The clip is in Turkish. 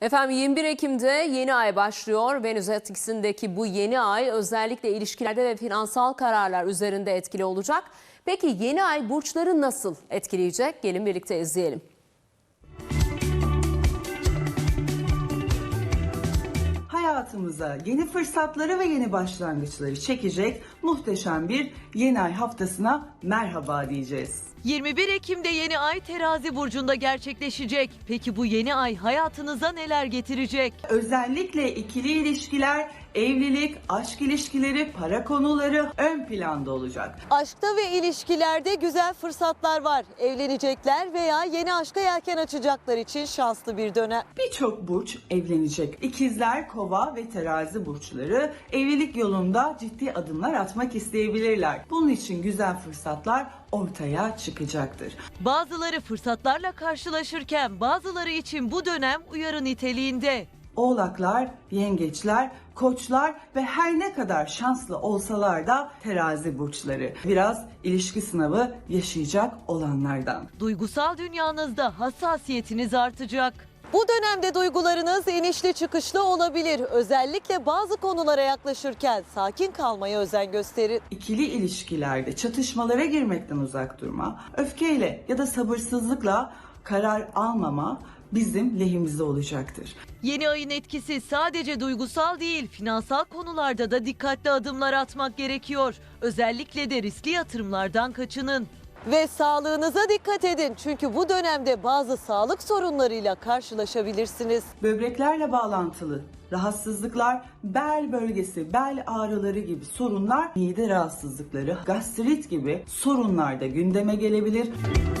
Efendim 21 Ekim'de yeni ay başlıyor. Venüs etkisindeki bu yeni ay özellikle ilişkilerde ve finansal kararlar üzerinde etkili olacak. Peki yeni ay burçları nasıl etkileyecek? Gelin birlikte izleyelim. hayatımıza yeni fırsatları ve yeni başlangıçları çekecek muhteşem bir yeni ay haftasına merhaba diyeceğiz. 21 Ekim'de yeni ay terazi burcunda gerçekleşecek. Peki bu yeni ay hayatınıza neler getirecek? Özellikle ikili ilişkiler, evlilik, aşk ilişkileri, para konuları ön planda olacak. Aşkta ve ilişkilerde güzel fırsatlar var. Evlenecekler veya yeni aşka yelken açacaklar için şanslı bir dönem. Birçok burç evlenecek. İkizler, kova ve terazi burçları evlilik yolunda ciddi adımlar atmak isteyebilirler. Bunun için güzel fırsatlar ortaya çıkacaktır. Bazıları fırsatlarla karşılaşırken bazıları için bu dönem uyarı niteliğinde. Oğlaklar, yengeçler, koçlar ve her ne kadar şanslı olsalar da terazi burçları biraz ilişki sınavı yaşayacak olanlardan. Duygusal dünyanızda hassasiyetiniz artacak. Bu dönemde duygularınız inişli çıkışlı olabilir. Özellikle bazı konulara yaklaşırken sakin kalmaya özen gösterin. İkili ilişkilerde çatışmalara girmekten uzak durma, öfkeyle ya da sabırsızlıkla karar almama bizim lehimize olacaktır. Yeni ayın etkisi sadece duygusal değil, finansal konularda da dikkatli adımlar atmak gerekiyor. Özellikle de riskli yatırımlardan kaçının. Ve sağlığınıza dikkat edin çünkü bu dönemde bazı sağlık sorunlarıyla karşılaşabilirsiniz. Böbreklerle bağlantılı rahatsızlıklar, bel bölgesi, bel ağrıları gibi sorunlar, mide rahatsızlıkları, gastrit gibi sorunlar da gündeme gelebilir.